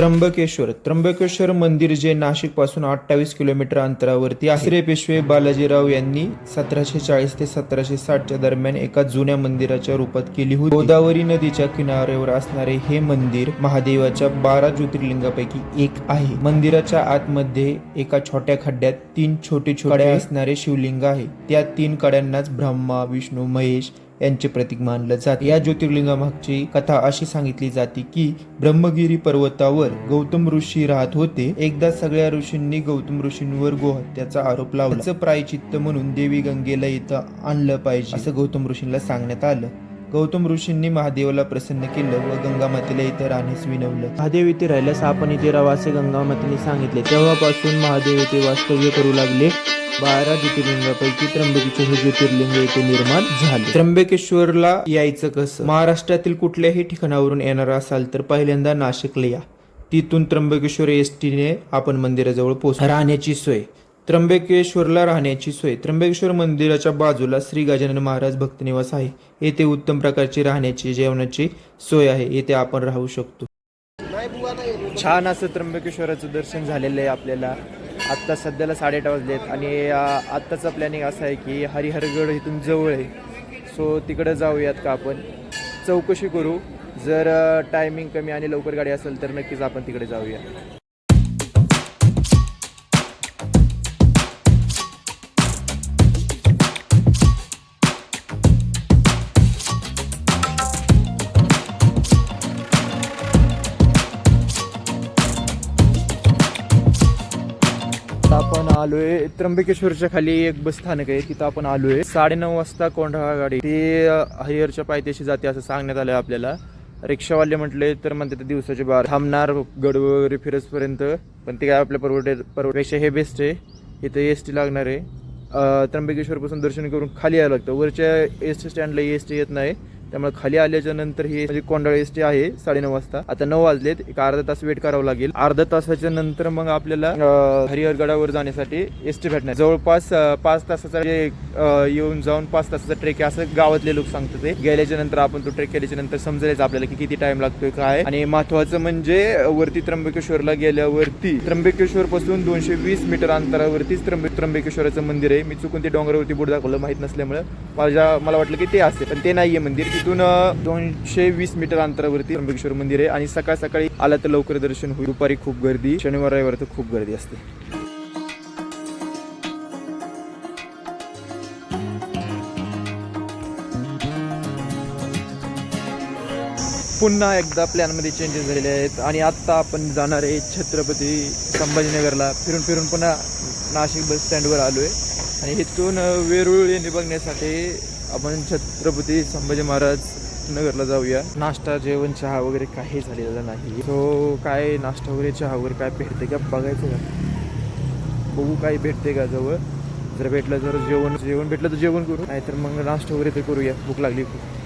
त्र्यंबकेश्वर. त्र्यंबकेश्वर मंदिर जे नाशिकपासून अठ्ठावीस किलोमीटर अंतरावरती आश्रय पेशवे बालाजीराव यांनी सतराशे चाळीस ते सतराशे साठच्या दरम्यान एका जुन्या मंदिराच्या रूपात केली होती. गोदावरी नदीच्या किनाऱ्यावर असणारे हे मंदिर महादेवाच्या बारा ज्योतिर्लिंगापैकी एक आहे. मंदिराच्या आतमध्ये एका छोट्या खड्ड्यात तीन छोटे छोटे असणारे शिवलिंग आहे. त्या तीन कड्यांनाच ब्रह्मा विष्णू महेश यांचे प्रतीक मानलं जाते. या ज्योतिर्लिंगामागची कथा अशी सांगितली जाते की ब्रह्मगिरी पर्वतावर गौतम ऋषी राहत होते. एकदा सगळ्या ऋषींनी गौतम ऋषींवर गोहत्याचा आरोप लावला. प्रायचित्त म्हणून देवी गंगेला इथं आणलं पाहिजे असं गौतम ऋषींना सांगण्यात आलं. गौतम ऋषींनी महादेवाला प्रसन्न केलं व गंगा मातेला इथं राहण्यास विनवलं. महादेव इथे राहिल्यास आपण इथे राहावं असे गंगा मातेने सांगितले. तेव्हापासून महादेव इथे वास्तव्य करू लागले. बारा ज्योतिर्लिंगापैकी त्र्यंबकेश्वर हे ज्योतिर्लिंग येथे निर्माण झाले. त्र्यंबकेश्वरला यायचं कसं? महाराष्ट्रातील कुठल्याही ठिकाणावरून येणार असाल तर पहिल्यांदा नाशिकला या. तिथून त्र्यंबकेश्वर एस टीने आपण मंदिराजवळ पोहोच राहण्याची सोय. त्र्यंबकेश्वरला राहण्याची सोय. त्र्यंबकेश्वर मंदिराच्या बाजूला श्री गजानन महाराज भक्तनिवास आहे. येथे उत्तम प्रकारची राहण्याची जेवणाची सोय आहे. येथे आपण राहू शकतो. छान असं त्र्यंबकेश्वराचं दर्शन झालेलं आहे आपल्याला. आत्ता सध्याला साडेआठ आहेत आणि आत्ताचं आत्ताचा प्लॅनिंग असा आहे की हरिहरगड इथून जवळ आहे. सो तिकडं जाऊयात का आपण? चौकशी करू. जर टायमिंग कमी आणि लवकर गाडी असेल तर नक्कीच आपण तिकडे जाऊया. आपण आलोय त्र्यंबकेश्वरच्या खाली एक बस स्थानक आहे तिथं आपण आलोय. साडेनऊ वाजता कोंढा गाडी. ती हरिहरच्या पायथ्याशी जाते असं सांगण्यात आलंय आपल्याला. रिक्षावाले म्हटले तर म्हणते ते दिवसाचे बार. थांबणार गड वगैरे फिरसपर्यंत पण ते काय आपल्या परवडे परवडेक्षा हे बेस्ट आहे. इथं एस टी लागणार आहे. त्र्यंबकेश्वरपासून दर्शन करून खाली यावं लागतं. वरच्या एस टी स्टँडला एस टी येत नाही. त्यामुळे खाली आल्याच्यानंतर ही म्हणजे कोंडाळ एस आहे साडेनऊ वाजता आता नऊ वाजलेत एक अर्धा तास वेट करावं लागेल. अर्धा तासाच्या नंतर मग आपल्याला हरिहरगडावर जाण्यासाठी एस टी भेटणार. जवळपास पाच तासाचा जे येऊन जाऊन पाच तासाचा ट्रेक आहे असं गावातले लोक सांगतात ते. गेल्याच्यानंतर आपण तो ट्रेक केल्याच्यानंतर समजायचं आपल्याला की किती टाइम लागतोय काय आणि महत्वाचं म्हणजे वरती त्र्यंबकेश्वरला गेल्यावरती त्र्यंबकेश्वर पासून दोनशे वीस मीटर अंतरावरतीच त्र्यंबक त्र्यंबकेश्वराचं मंदिर आहे. मी चुकून ते डोंगरावरती बोर्ड दाखवलं माहीत नसल्यामुळे. माझ्या मला वाटलं की ते असते पण ते नाहीये मंदिर. तिथून दोनशे वीस मीटर अंतरावरती त्र्यंबकेश्वर मंदिर आहे. आणि सकाळ सकाळी आला तर लवकर दर्शन होईल. दुपारी खूप गर्दी. शनिवार रविवार तर खूप गर्दी असते. पुन्हा एकदा प्लॅनमध्ये चेंजेस झालेले आहेत. आणि आत्ता आपण जाणार आहे छत्रपती संभाजीनगरला. फिरून फिरून पुन्हा नाशिक बस स्टँडवर आलो आहे आणि इथून अ, वेरूळ येणे बघण्यासाठी आपण छत्रपती संभाजी महाराज नगरला जाऊया. नाश्ता जेवण चहा वगैरे काही झालेला नाही. सो काय नाश्ता वगैरे चहा वगैरे काय भेटते का? बघायचं का? बघू काय भेटते का जवळ? जर भेटलं जर जेवण जेवण भेटलं तर जेवण करू. नाहीतर मग नाश्ता वगैरे तर करूया. भूक लागली खूप.